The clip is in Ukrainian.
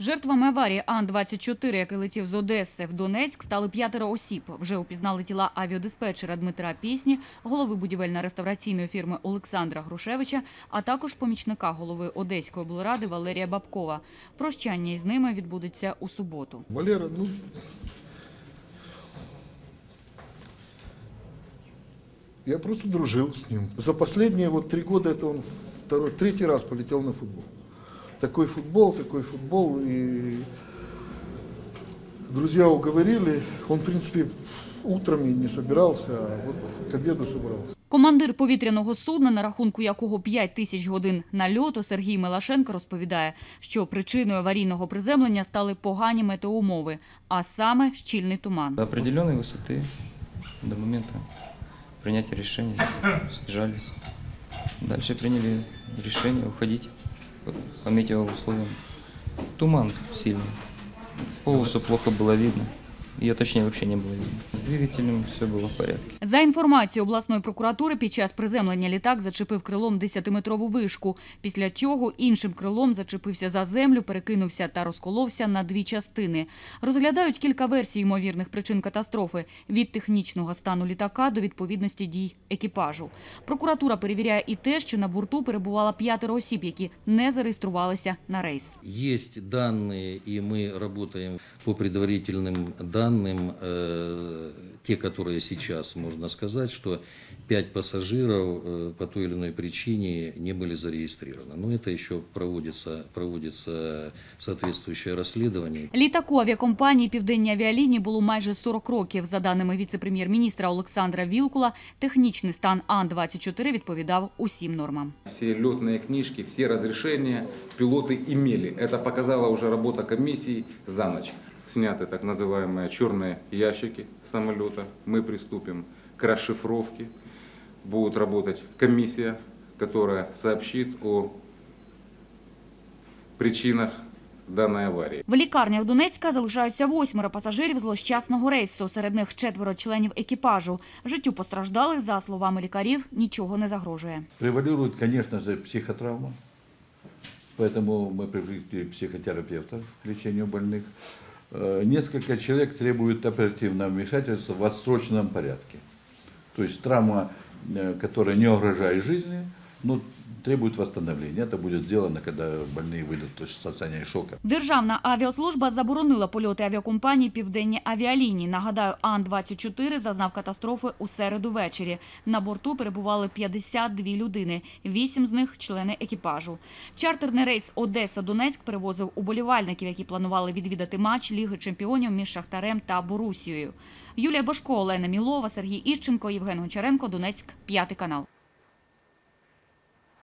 Жертвами аварії Ан-24, який летів з Одеси в Донецьк, стали п'ятеро осіб. Вже упізнали тіла авіадиспетчера Дмитра Пісні, голови будівельно-реставраційної фірми Олександра Грушевича, а також помічника голови Одеської облради Валерія Бабкова. Прощання із ними відбудеться у суботу. Валера, ну... Я просто дружил с ним. За последние три года это он третий раз полетел на футбол. Такой футбол, такой футбол. И друзья уговорили. Он, в принципе, утром и не собирался, а вот к обеду собрался. Командир повітряного судна, на рахунку якого 5 тисяч годин нальоту, Сергій Милашенко розповідає, що причиною аварійного приземлення стали погані метеоумови, а саме щільний туман. До определенной высоты, до момента принятия решения, снижались. Дальше приняли решение уходить по- метеоусловиям. Туман сильный. Полосу плохо было видно. Ее точнее вообще не было видно. С двигателем все было в порядке. За інформацією обласної прокуратури, під час приземлення літак зачепив крилом 10-метрову вишку, після чого іншим крилом зачепився за землю, перекинувся та розколовся на дві частини. Розглядають кілька версій ймовірних причин катастрофи – від технічного стану літака до відповідності дій екіпажу. Прокуратура перевіряє і те, що на борту перебувало п'ятеро осіб, які не зареєструвалися на рейс. Есть данные, и мы работаем по предварительным данным, э, те, которые сейчас, можно сказать, что пять пассажиров э, по той или иной причине не были зарегистрированы. Но это еще проводится, проводится соответствующее расследование. Літаку авіакомпанії «Південні авіалінії» було майже 40 років. За даними віце-прем'єр-міністра Олександра Вілкула, технічний стан Ан-24 відповідав усім нормам. Все летные книжки, все разрешения пилоты имели. Это показала уже работа комиссии за ночь. Сняты так называемые черные ящики самолета. Мы приступим к расшифровке. Будет работать комиссия, которая сообщит о причинах данной аварии. В лікарнях Донецька залишаються восьмеро пасажирів злощасного рейсу. Серед них четверо членів екіпажу. Життю постраждалих, за словами лікарів, нічого не загрожує. Превалирует, конечно же, психотравма. Поэтому мы привлекли психотерапевтов к лечению больных. Э, Несколько человек требуют оперативного вмешательства в отсроченном порядке. То есть травма, э, которая не угрожает жизни, но требует восстановления. Это будет сделано, когда больные выйдут то есть, в состояние шока. Державна авіаслужба заборонила польоти авіакомпанії «Південні авіалінії». Нагадаю, Ан-24 зазнав катастрофи у середу ввечері. На борту перебували 52 людини, вісім з них – члени екіпажу. Чартерний рейс Одеса-Донецьк перевозив уболівальників, які планували відвідати матч Ліги чемпіонів між Шахтарем та Борусією. Юлія Бошко, Олена Мілова, Сергій Іщенко, Євген Гончаренко, Донецьк, п'ятий канал.